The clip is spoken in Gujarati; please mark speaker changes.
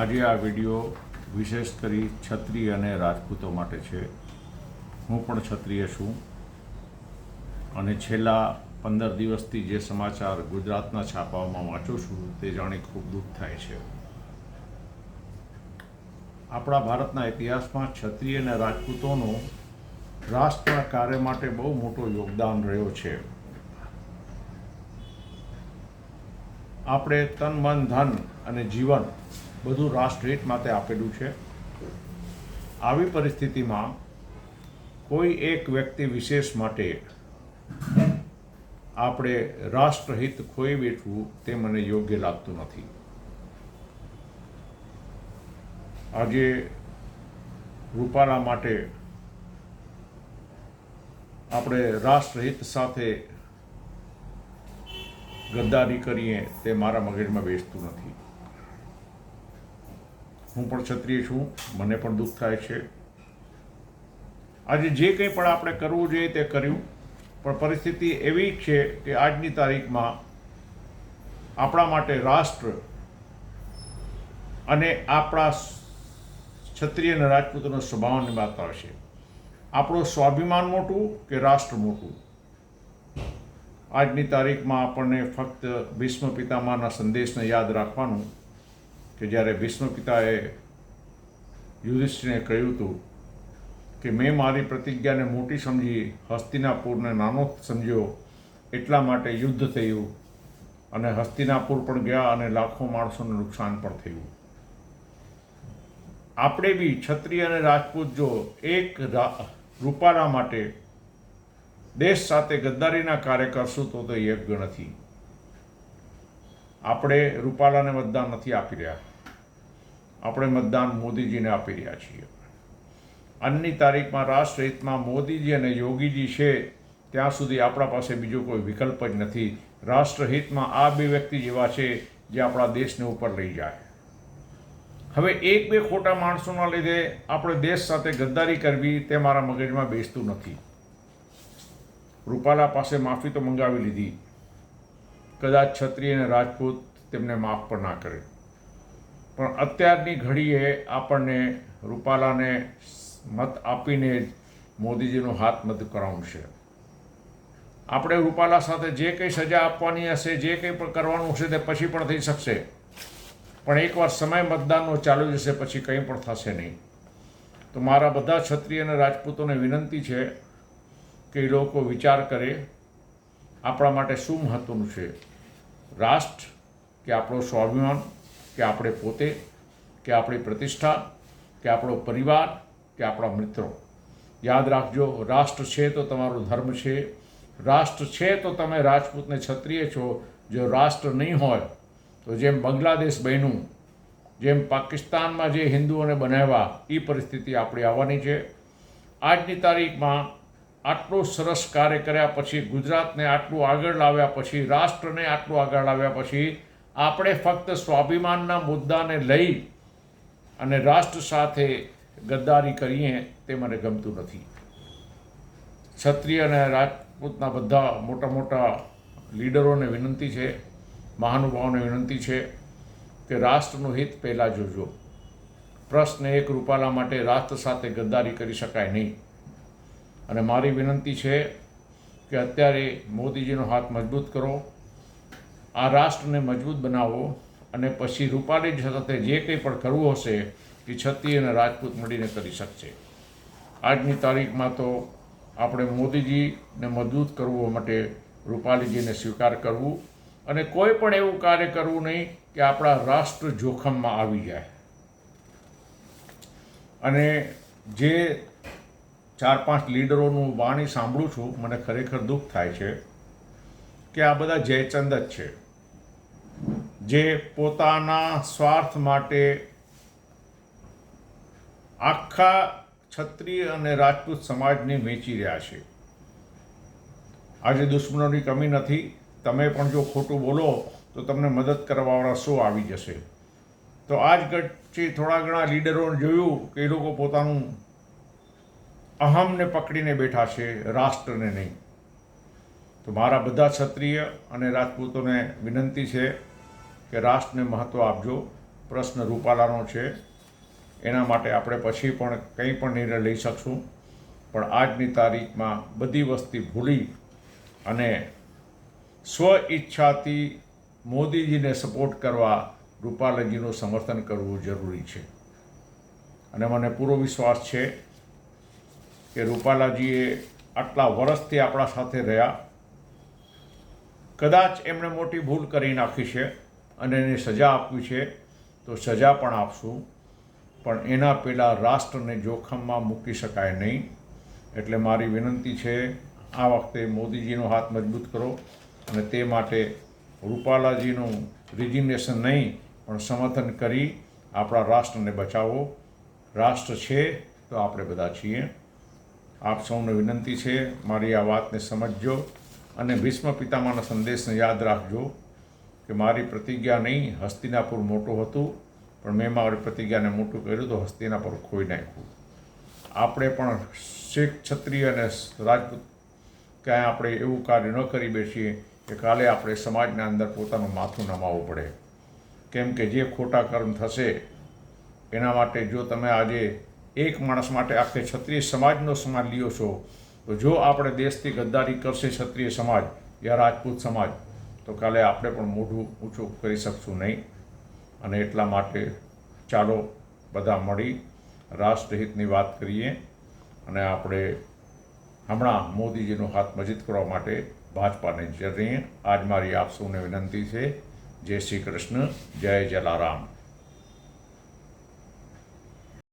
Speaker 1: આજે આ વીડિયો વિશેષ કરી ક્ષત્રિય અને રાજપૂતો માટે છે. હું પણ ક્ષત્રિય છું અને છેલ્લા પંદર દિવસથી જે સમાચાર ગુજરાતના છાપાઓમાં વાંચું છું તે જાણી ખૂબ દુઃખ થાય છે. આપણા ભારતના ઇતિહાસમાં ક્ષત્રિય અને રાજપૂતોનો રાષ્ટ્રના કાર્ય માટે બહુ મોટો યોગદાન રહ્યો છે. આપણે તન, મન, ધન અને જીવન બધું રાષ્ટ્રહિત માટે આપેલું છે. આવી પરિસ્થિતિમાં કોઈ એક વ્યક્તિ વિશેષ માટે આપણે રાષ્ટ્રહિત ખોઈ બેઠવું તે મને યોગ્ય લાગતું નથી. આજે રૂપાલા માટે આપણે રાષ્ટ્રહિત સાથે ગદ્દારી કરીએ તે મારા મગજમાં બેસતું નથી. હું પણ ક્ષત્રિય છું, મને પણ દુઃખ થાય છે. આજે જે કંઈ પણ આપણે કરવું જોઈએ તે કર્યું, પણ પરિસ્થિતિ એવી છે કે આજની તારીખમાં આપણા માટે રાષ્ટ્ર અને આપણા ક્ષત્રિય અને રાજપૂતોનો સ્વભાવની વાત આવશે આપણું સ્વાભિમાન મોટું કે રાષ્ટ્ર મોટું? આજની તારીખમાં આપણને ફક્ત ભીષ્મ પિતામાના સંદેશને યાદ રાખવાનું કે જ્યારે ભીષ્મ પિતાએ યુધિષ્ઠિરને કહ્યું હતું કે મેં મારી પ્રતિજ્ઞાને મોટી સમજી, હસ્તિનાપુરને નાનો સમજ્યો, એટલા માટે યુદ્ધ થયું અને હસ્તિનાપુર પણ ગયા અને લાખો માણસોને નુકસાન પણ થયું. આપણે બી ક્ષત્રિય અને રાજપૂત જો એક રૂપાલા માટે દેશ સાથે ગદ્દારીના કાર્ય કરશું તો તે યોગ્ય નથી. આપણે રૂપાલાને મતદાન નથી આપી રહ્યા. આપણે મતદાન મોદીજીને આપી રહ્યા છીએ. આજની તારીખમાં રાષ્ટ્રહિતમાં મોદીજી અને યોગીજી છે, ત્યાં સુધી આપણા પાસે બીજો કોઈ વિકલ્પ જ નથી. રાષ્ટ્રહિતમાં આ બે વ્યક્તિ જેવા છે જે આપણા દેશને ઉપર લઈ જાય. હવે એક બે ખોટા માણસોના લીધે આપણે દેશ સાથે ગદ્દારી કરવી તે મારા મગજમાં બેસતું નથી. રૂપાલા પાસે માફી તો મંગાવી લીધી. કદાચ ક્ષત્રિય અને રાજપૂત તેમને માફ પણ ના કરે. પણ અત્યારની ઘડીએ આપણને રૂપાલાને મત આપીને જ મોદીજીનો હાથ મત કરાવશે. આપણે રૂપાલા સાથે જે કંઈ સજા આપવાની હશે, જે કંઈ પણ કરવાનું હશે તે પછી પણ થઈ શકશે. પણ એકવાર સમય મતદાનનો ચાલુ જશે, પછી કંઈ પણ થશે નહીં. તો મારા બધા ક્ષત્રિય અને રાજપૂતોને વિનંતી છે કે એ લોકો વિચાર કરે. આપણા માટે શું મહત્વનું છે? રાષ્ટ્ર કે આપણો સ્વાભિમાન? કે આપણે પોતે, કે આપણી પ્રતિષ્ઠા, કે આપણો પરિવાર, કે આપણા મિત્રો. યાદ રાખજો, રાષ્ટ્ર છે તો તમારો ધર્મ છે. રાષ્ટ્ર છે તો તમે રાજપૂતને ક્ષત્રિય છો. જો રાષ્ટ્ર નહીં હોય, તો જેમ બાંગ્લાદેશ બન્યું, જેમ પાકિસ્તાનમાં જે હિન્દુઓને બનાવ્યા એ પરિસ્થિતિ આપણી આવવાની છે. આજની તારીખમાં આટલું સરસ કાર્ય કર્યા પછી ગુજરાતને આટલું આગળ લાવ્યા પછી, રાષ્ટ્રને આટલું આગળ લાવ્યા પછી આપણે ફક્ત સ્વાભિમાનના મુદ્દાને લઈ અને રાષ્ટ્ર સાથે ગદ્દારી કરીએ, તે મને ગમતું નથી. ક્ષત્રિય અને રાજપૂતના બધા મોટા મોટા લીડરોને વિનંતી છે, મહાનુભાવોને વિનંતી છે કે રાષ્ટ્રનું હિત પહેલાં જોજો. પ્રશ્ન એક રૂપાલા માટે રાષ્ટ્ર સાથે ગદ્દારી કરી શકાય નહીં. અને મારી વિનંતી છે કે અત્યારે મોદીજીનો હાથ મજબૂત કરો આ રાષ્ટ્રને મજબૂત બનાવો અને પછી રૂપાલી સાથે જે કંઈ પણ કરવું હશે, એ છત્રી અને રાજપૂત મળીને કરી શકશે. આજની તારીખમાં તો આપણે મોદીજીને મજબૂત કરવો માટે રૂપાલીજીને સ્વીકાર કરવું અને કોઈ પણ એવું કાર્ય કરવું નહીં કે આપણા રાષ્ટ્ર જોખમમાં આવી જાય. અને જે ચાર પાંચ લીડરોનું વાણી સાંભળું છું, મને ખરેખર દુઃખ થાય છે. કે આ બધા જયચંદ જ છે. જે પોતાના સ્વાર્થ માટે આખા ક્ષત્રિય અને રાજપૂત સમાજને વેચી રહ્યા છે. આજે દુશ્મનોની કમી નથી. તમે પણ જો ખોટું બોલો, તો તમને મદદ કરવાવાળા શું આવી જશે. તો આજ પછી થોડા ઘણા લીડરોને જોયું કે એ લોકો પોતાનું અહમને પકડીને બેઠા છે, રાષ્ટ્રને નહીં. તો મારા બધા ક્ષત્રિય અને રાજપૂતોને વિનંતી છે કે રાષ્ટ્રને મહત્ત્વ આપજો. પ્રશ્ન રૂપાલાનો છે. એના માટે આપણે પછી પણ કંઈ પણ નિર્ણય લઈ શકશું. પણ આજની તારીખમાં બધી વસ્તી ભૂલી અને સ્વ ઈચ્છાથી મોદીજીને સપોર્ટ કરવા રૂપાલાજીનું સમર્થન કરવું જરૂરી છે. અને મને પૂરો વિશ્વાસ છે કે રૂપાલાજીએ આટલા વર્ષથી આપણા સાથે રહ્યા. કદાચ એમણે મોટી ભૂલ કરી નાખી છે અને એને સજા આપવી છે, તો સજા પણ આપશું. પણ એના પહેલાં રાષ્ટ્રને જોખમમાં મૂકી શકાય નહીં. એટલે મારી વિનંતી છે, આ વખતે મોદીજીનો હાથ મજબૂત કરો અને તે માટે રૂપાલાજીનું રિઝિગ્નેશન નહીં, પણ સમર્થન કરી આપણા રાષ્ટ્રને બચાવો. રાષ્ટ્ર છે, તો આપણે બધા છીએ. આપ સૌને વિનંતી છે, મારી આ વાતને સમજજો. અને ભીષ્મ પિતામાના સંદેશને યાદ રાખજો કે મારી પ્રતિજ્ઞા નહીં હસ્તિનાપુર મોટું હતું, પણ મેં મારી પ્રતિજ્ઞાને મોટું કર્યું તો હસ્તિનાપુર ખોઈ નાખ્યું. આપણે પણ શેખ, ક્ષત્રિય અને રાજપૂત ક્યાંય આપણે એવું કાર્ય ન કરી બેસીએ કે કાલે આપણે સમાજના અંદર પોતાનું માથું નમાવવું પડે. કેમ કે જે ખોટા કર્મ થશે, એના માટે જો તમે આજે એક માણસ માટે આખે ક્ષત્રિય સમાજનો સમાજ લ્યો છો તો જો આપણે દેશથી ગદ્દારી કરશે ક્ષત્રિય સમાજ યા રાજપૂત સમાજ, તો કાલે આપણે પણ મોઢું ઊંચું કરી શકશું નહીં. અને એટલા માટે ચાલો બધા મળી રાષ્ટ્રહિતની વાત કરીએ અને આપણે હમણાં મોદીજીનો હાથ મજબૂત કરવા માટે ભાજપાને જરીએ આજ મારી આપ સૌને વિનંતી છે. જય શ્રી કૃષ્ણ. જય જલારામ.